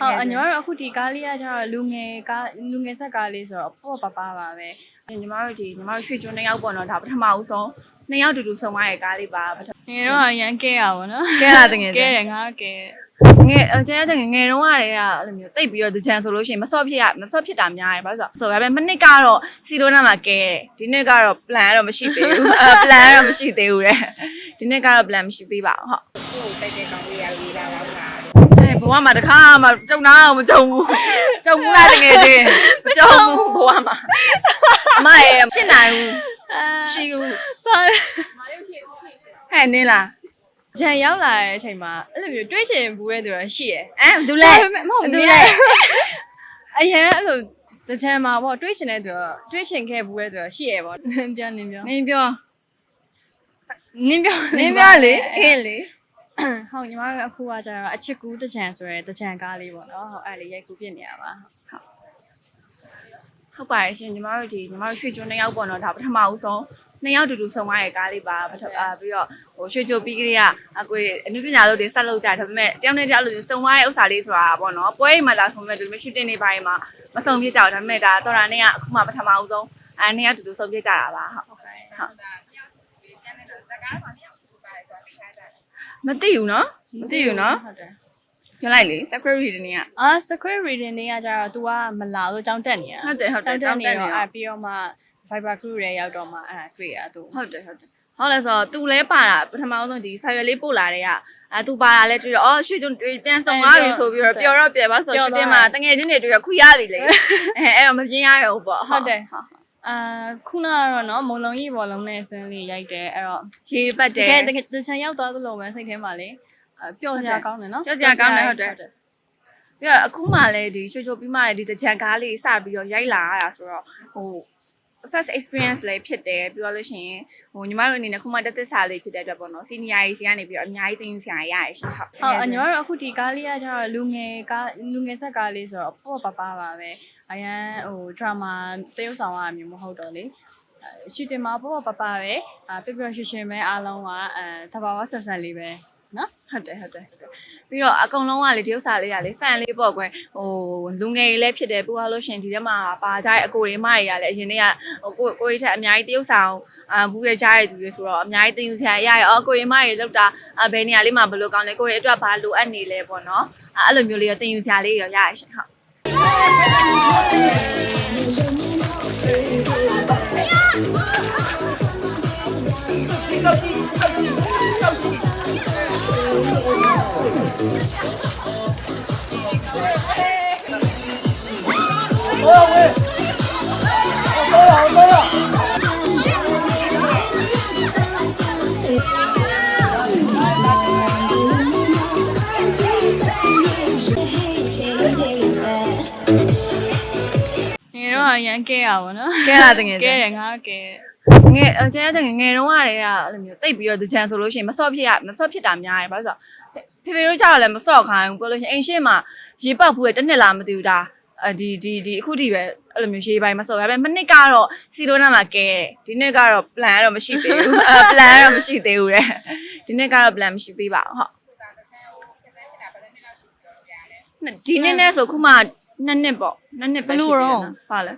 ဟုတ်အညီမတို့အခုဒီကားလေးကကျတော့လူငယ်ကားလူငယ်ဆက်ကားလေးဆိုတော့ပေါ့ပါပါပါပဲညီမတို့ဒီညီမတို့ရွှေကျွန်းနှစ်ယောက်ပေါ့နော်ဒါပထမဦးဆုံးနှစ်ယောက်တူတူဆုံသွားတဲ့ကားလေးပါပထမငယ်တော့ရန်ကဲရပါတော့ကဲလာတကယ်ကဲတယ်ငါကဲ ငယ်အကျဲတဲ့ငယ်တော့ကတည်းကအဲ့လိုမျိုးတိတ်ပြီးတော့တကြံဆိုလို့ရှိရင်မစော့ဖြစ်ရမစော့ဖြစ်တာများတယ်ဘာလို့ဆိုတော့ဆိုဒါပေမဲ့မနစ်ကတော့စီလိုနာမှာကဲတယ်ဒီနှစ်ကတော့ plan တော့မရှိသေးဘူးအဲ plan တော့မရှိသေးဘူးတဲ့ဒီနှစ်ကတော့ plan မရှိသေးပါဘူးဟုတ်ကိုယ်စိတ်တဲ့ကောင်းလေးရလေးလာတော့တာအဲဘဝမှာတစ်ခါမှကြုံနာအောင်မကြုံဘူးကြုံဘူးလားတကယ်ချင်းမကြုံဘူးဘဝမှာအမရဲ့ဖြစ်နိုင်ဘူးအာရှိဘူးပါဟဲ့နင်းလား ဂျန်ရောက်လာတဲ့အချိန်မှာအဲ့လိုမျိုးတွေးချင်ဘူးရဲ့သူတော့ရှိရယ်အဲဘူးလဲဒါပေမဲ့မဟုတ်ဘူးဘူးလဲလေအရင်အဲ့လိုတကြံမှာပေါ့တွေးချင်တဲ့သူတော့တွေးချင်ခဲ့ဘူးရဲ့သူတော့ရှိရယ်ပေါ့ပြောနေပြောနင်းပြောနင်းပြောနင်းပြောလေအေးလေဟုတ်ညီမတို့အခုကကျတော့အချစ်ကူးတကြံဆိုရဲတကြံကားလေးပေါ့နော်ဟုတ်အဲ့လေးရိုက်ကူးပြနေရပါဟုတ်ပါရဲ့ရှင်ညီမတို့ဒီညီမတို့ရွှေကျွန်းနှစ်ယောက်ပေါ့နော်ဒါပထမဦးဆုံး နှစ်ယောက်တူတူဆုံသွားတဲ့ကားလေးပါပထမအာပြီးတော့ဟိုရွှေချိုပြီးကလေးကအကွေအနုပညာလုပ်တွေဆက်လုပ်ကြတယ်ဒါပေမဲ့တယောက်နဲ့တယောက်လိုမျိုးဆုံသွားတဲ့ဥစ္စာလေးဆိုတာပေါ့နော်ပွဲအိမ်မှာလာဆုံမဲ့ဒီလိုမျိုးရှူတင်နေပိုင်းမှာမဆုံပြကြဘူးဒါပေမဲ့ဒါတော်တာနဲ့ကအခုမှပထမဦးဆုံးအဲနှစ်ယောက်တူတူဆုံပြကြတာပါဟုတ်ဟုတ်ဒါမြောက်ဒီကျန်တဲ့ဇကားမှာမြောက်ကိုပါတယ်ဆိုတာသိထားကြတယ်မသိဘူးနော်မသိဘူးနော်ဟုတ်တယ်ပြောလိုက်လေ secretary တနေ့ကအာ script reading တွေကကျတော့ तू ကမလာလို့ကြောင်းတက်နေတာဟုတ်တယ်ဟုတ်တယ်ကြောင်းတက်နေကြောင်းတက်နေတော့တော့အဲပြီးတော့မှ Viber group တွေရောက်တော့မှအဲ့ဒါတွေ့ရသူဟုတ်တယ်ဟုတ်တယ်ဟုတ်လဲဆိုတော့ तू လဲပါတာပထမဆုံးဒီဆာရွက်လေးပို့လာတဲ့ကအဲ तू ပါတာလဲတွေ့တော့အော်ရွှေကျွန်းပြန်ဆောင်သွားပြီဆိုပြီးတော့ပျော်တော့ပျော်ပါဆိုရှူတင်မှာတငယ်ချင်းတွေတွေ့ရခွေရပြီလေအဲအဲ့တော့မပြင်းရရဘူးပေါ့ဟုတ်တယ်အာခုနကတော့နော်မုံလုံးကြီးဘောလုံးနဲ့ဆင်းလေးရိုက်တယ်အဲ့တော့ရေပတ်တတယ်ကယ်တကယ်တချင်ရောက်သွားသလိုပဲစိတ်ထဲမှာလေအပျော်စရာကောင်းတယ်နော်ပျော်စရာကောင်းတယ်ဟုတ်တယ်ပြီးတော့အခုမှလည်းဒီရွှေချိုပြီးမှလည်းဒီတကြံကားလေးစပြီးတော့ရိုက်လာရတာဆိုတော့ဟို first experience လည်းဖြစ်တယ်ပြီးတော့လို့ရှိရင်ဟိုညီမတို့အနေနဲ့ခုမှတက်သက်စာလေးဖြစ်တဲ့အတွက်ပေါ့နော် senior ကြီးစီကနေပြီးတော့အများကြီးသိယူစရာရရရှင်ဟုတ်ဟုတ်အညီမတို့အခုဒီကားလေးကကျတော့လူငယ်ကားလူငယ်ဆက်ကားလေးဆိုတော့ပေါ့ပါပါပါပဲအရန်ဟို drama တရုပ်ဆောင်ရမျိုးမဟုတ်တော့လေရှူတင်မှာပေါ့ပါပါပဲအာပြပြရွှင်ရွှင်ပဲအားလုံးကအဲသဘာဝဆက်ဆက်လေးပဲ နော်ဟုတ်တယ်ဟုတ်တယ်ဟုတ်တယ်ပြီးတော့အကုန်လုံးကလေဒီဥစ္စာလေးကလေ fan လေးပေါ့ကွယ်ဟိုလူငယ်ကြီးလည်းဖြစ်တယ်ပြီးတော့လို့ရှရင်ဒီထဲမှာပါကြတဲ့အကိုတွေမတွေရလည်းအရင်တည်းကဟိုကိုကိုကြီးထက်အများကြီးတရုပ်ဆောင်အာဘူးရကြတဲ့သူတွေဆိုတော့အများကြီးသိယူစရာရရအော်ကိုကြီးမတွေလောက်တာအဘယ်နေရာလေးမှာဘယ်လိုကောင်းလဲကိုတွေအတွက်ဘာလိုအပ်နေလဲပေါ့နော်အဲ့လိုမျိုးလေးရောသိယူစရာလေးရောရရရှင်ဟုတ် ငယ်တော့ရန်ကဲရပါတော့ကဲလာတကယ်ကဲတယ်ငါကဲ ငယ်အကျဲတဲ့ငယ်တော့ကတည်းကအဲ့လိုမျိုးတိတ်ပြီးတော့တကြံဆိုလို့ရှိရင်မစော့ဖြစ်ရမစော့ဖြစ်တာများတယ်ဘာလို့ဆိုတော့ဖေဖေတို့ကြောက်လည်းမစော့ခိုင်းဘူးပြောလို့ရှိရင်အိမ်ရှင်းမှာရေပောက်ဘူးရဲ့တစ်နှစ်လားမသိဘူးဒါအဲဒီဒီဒီအခုထိပဲအဲ့လိုမျိုးရေပိုင်းမစော့ဒါပေမဲ့မနစ်ကတော့စီလိုနာမှာကဲတယ်ဒီနှစ်ကတော့ plan တော့မရှိသေးဘူးအဲ plan တော့မရှိသေးဘူးတဲ့ဒီနှစ်ကတော့ plan မရှိသေးပါဘူးဟုတ်ဒါတစ်ဆန်းကိုဖြစ်တဲ့ဖြစ်တာဘယ်လိုမျိုးလောက်ရှိပြောပြရလဲဒီနှစ်နဲ့ဆိုခုမှနှစ်နှစ်ပေါ့နှစ်နှစ်ပဲရှိသေးတယ်နော်ဟုတ်လဲ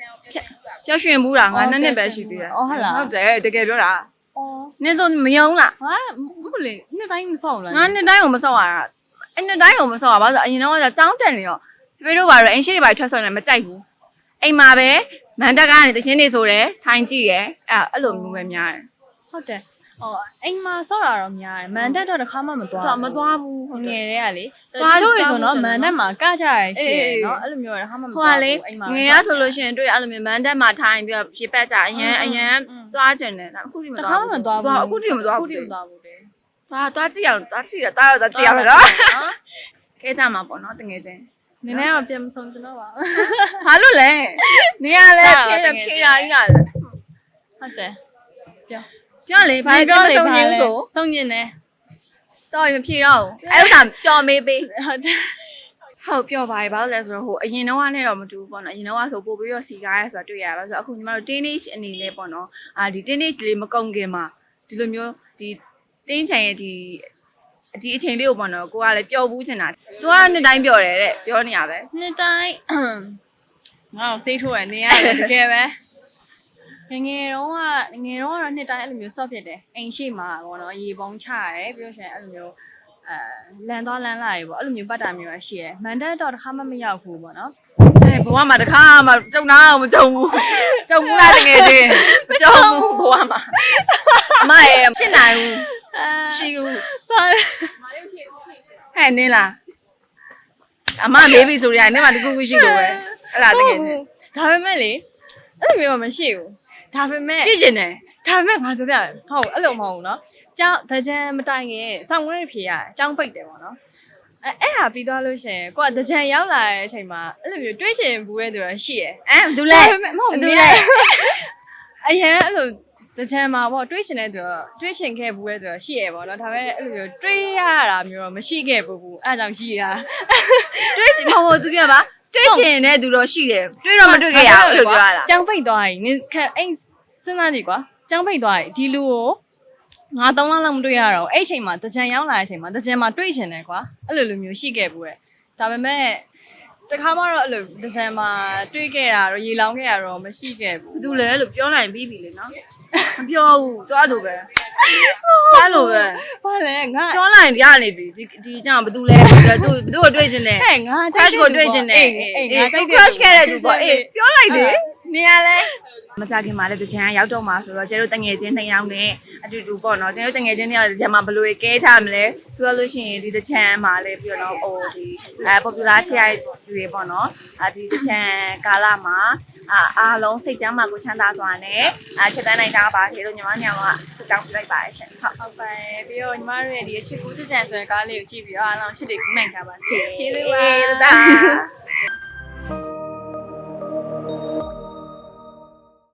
တစ်ဆန်းကိုဖြစ်တဲ့ဖြစ်တာပျော်ရွှင်မှုတာငါနှစ်နှစ်ပဲရှိသေးတယ်အော်ဟုတ်လားဟုတ်တယ်တကယ်ပြောတာအော်နင်းဆိုမယုံလားဟာမဟုတ်လေနှစ်တိုင်းမဆောက်လားငါနှစ်တိုင်းကိုမဆော့ရတာအဲ့နှစ်တိုင်းကိုမဆော့ရပါဆိုအရင်တော့ကကြောင်းတက်နေတော့ဖေဖေတို့ဘာလို့အင်ရှိတွေဘာထွက်ဆော့နေမကြိုက်ဘူးအိမ်မှာပဲမန်တက်ကနေတချင်းနေဆိုတယ်ထိုင်ကြည့်ရယ်အဲ့အဲ့လိုမျိုးပဲများတယ်ဟုတ်တယ် အော်အိမ်မှာဆောက်တာတော့များတယ်မန်တက်တော့တစ်ခါမှမသွားတော့မသွားဘူးဟုတ်ငတယ်ယ်တွေကလေသွားတချို့တွေသွားဆိုတော့ဘူးမန်တက်မှာကကြရရှိရအေးအေးနော်အဲ့လိုမျိုးတစ်ခါမှမဟိုသွားကလေအိမ်မှာငယ်ရဆိုလို့ရှိရင်တွေ့အဲ့လိုမျိုးမန်တက်မှာထိုင်ပြီးတော့ဖြေပတ်ကြအရင်အရင်သွားကျင်တယ်ဒါအခုထိမတစ်သွားခါမှမသွားဘူးအခုထိမသွားအခုဘူးထိမသွားဘူးလေသွားသွားကြည့်အောင်သွားကြည့်ရတာတော့သွားကြည့်ရမယ်နော်ခဲကြမှာပေါ့နော်တကယ်ချင်းနည်းနည်းတော့ပြန်မဆုံးကျွန်တော်ပါဘာလို့လဲနေရလဲစားဖြေတာတကယ်ဖြေတာကြီးရတယ်ဟုတ်တယ်ပြော ပြောလေဘာပြောလဲဆုံးချင်းဆိုဆုံးညင်နေတော့မဖြေတော့ဘူးအဲ့ဒါကြော်မေးပေးဟုတ်တယ်ဟုတ်ပြောပါရဲ့ဘာလို့လဲဆိုတော့ဟိုအရင်တော့ကနေတော့မတူဘူးပေါ့နော်အရင်တော့ဆိုပို့ပြီးတော့စီကားရဲဆိုတာတွေ့ရပါဆိုတော့အခုညီမတို့ teenage အနေနဲ့ပေါ့နော်အာဒီ teenage လေးမကုန်ခင်မှာဒီလိုမျိုးဒီတင်းချင်ရဲ့ဒီဒီအချိန်လေးကိုပေါ့နော်ကိုကလည်းပျော်ဘူးချင်တာသူကနှစ်တိုင်းပျော်တယ်တဲ့ပြောနေရပဲနှစ်တိုင်းငါ့ကိုစိတ်ထိုးရနေရတယ်တကယ်ပဲ ငယ်ငယ်တော့ကငယ်တော့ကတော့နှစ်တိုင်းအဲ့လိုမျိုးဆော့ဖြစ်တယ်အိမ်ရှိမှာပေါ့နော်ရေပုံးချရတယ်ပြီးတော့ရှင်အဲ့လိုမျိုးအဲလန်သွားလန်လာရေပေါ့အဲ့လိုမျိုးပတ်တာမျိုးရရှိတယ်မန်တက်တော့တစ်ခါမှမရောက်ဘူးပေါ့နော်အဲဘဝမှာတစ်ခါမှကြုံနာအောင်မကြုံဘူးကြုံဘူးလားတကယ်ချင်းမကြုံဘူးဘဝမှာအမရဲ့ဖြစ်နိုင်ဘူးအာရှိဘူးပါမာလေးရှိရှိရှိဟဲ့နင်းလားအမဘေဘီဆိုရရင်နင်းမှာတကူကူရှိလို့ပဲအဲ့လားတကယ်ချင်းဒါပေမဲ့လေအဲ့လိုမျိုးမရှိဘူး ဒါပေမဲ့ ရှိကျင်တယ် ဒါပေမဲ့ငါဆိုပြမယ်ဟုတ်အဲ့လိုမဟုတ်ဘူးเนาะကျောင်းတကြံမတိုင်ခင်စောင့်ဝဲဖြေရကျောင်းပိတ်တယ်ပေါ့နော်အဲအဲ့ဟာပြီးသွားလို့ရှရင်ကိုကတကြံရောက်လာတဲ့အချိန်မှာအဲ့လိုမျိုးတွေးချင်ဘူးရဲ့သူကရှိရယ် အဲဘာလို့လဲ ဒါပေမဲ့မဟုတ် ဘာ ဘူး လို့ လေ လဲ အရင်အဲ့လိုတကြံမှာပေါ့တွေးချင်တဲ့သူကတွေးချင်ခဲ့ဘူးရဲ့သူကရှိရယ်ပေါ့နော်ဒါပေမဲ့အဲ့လိုမျိုးတွေးရတာမျိုးတော့မရှိခဲ့ဘူးဘူးအဲ့ဒါကြောင့်ရှိတာ တွေးချင်မဟုတ်ဘူးသူပြောပါ တွေးချင်တဲ့သူတော့ရှိတယ်တွေးတော့မတွေးခဲ့ရဘူးလို့ပြောရတာကျောင်းပိတ်သွားရင်နင်ခက်အဲ့စဉ်းစားကြည့်ကွာကျောင်းပိတ်သွားရင်ဒီလူကိုငါသုံးလလောက်မတွေ့ရတော့ဘူးအဲ့အချိန်မှာတကြံရောက်လာတဲ့အချိန်မှာတကြံမှာတွေ့ချင်တယ်ကွာအဲ့လိုလိုမျိုးရှိခဲ့ဘူးရဲ့ဒါပေမဲ့တခါမှတော့အဲ့လိုတကြံမှာတွေ့ခဲ့တာတော့ရေလောင်းခဲ့တာတော့မရှိခဲ့ဘူးဘာလို့လဲလို့ပြောလိုက်ပြီးပြီလေနော်မပြောဘူးသွားလို့ပဲ သွားလို့ပဲဘာလဲငါပြောလိုက်ရနေပြီဒီဒီကြောင့်ဘာလို့လဲသူဘသူ့ကိုတွေ့ချင်တယ်ဟဲ့ငါ crush ကိုတွေ့ချင်တယ်အေးငါကြိုက်တယ် crush ခဲ့တဲ့သူပေါ့အေးပြောလိုက်လေ နေရလဲမကြခင်မှာလည်းတချမ်းရောက်တော့မှာဆိုတော့ကျတို့တငယ်ချင်းနှစ်ယောက်နဲ့အတူတူပေါ့နော်ကျတို့တငယ်ချင်းနှစ်ယောက်တချမ်းမှာဘယ်လိုကဲချမလဲပြောလို့ရှိရင်ဒီတချမ်းမှာလည်းပြီးတော့ဟိုဒီအဲ popular ချရိုက်တွေပေါ့နော်အဒီတချမ်းကာလမှာအာအားလုံးစိတ်ချမ်းမှာကိုချမ်းသာစွာနဲ့အချက်တန်းနိုင်တာပါခေလို့ညီမညောင်ကစတောင်းပြလိုက်ပါရှင်ဟုတ်ဟုတ်ပါရဲ့ပြီးတော့ညီမတို့ရဲ့ဒီအချစ်ကူးစကြံဆိုတဲ့ကားလေးကိုကြည့်ပြီးတော့အားလုံးချစ်တွေကူးနိုင်ကြပါစေကျေးဇူးပါတာ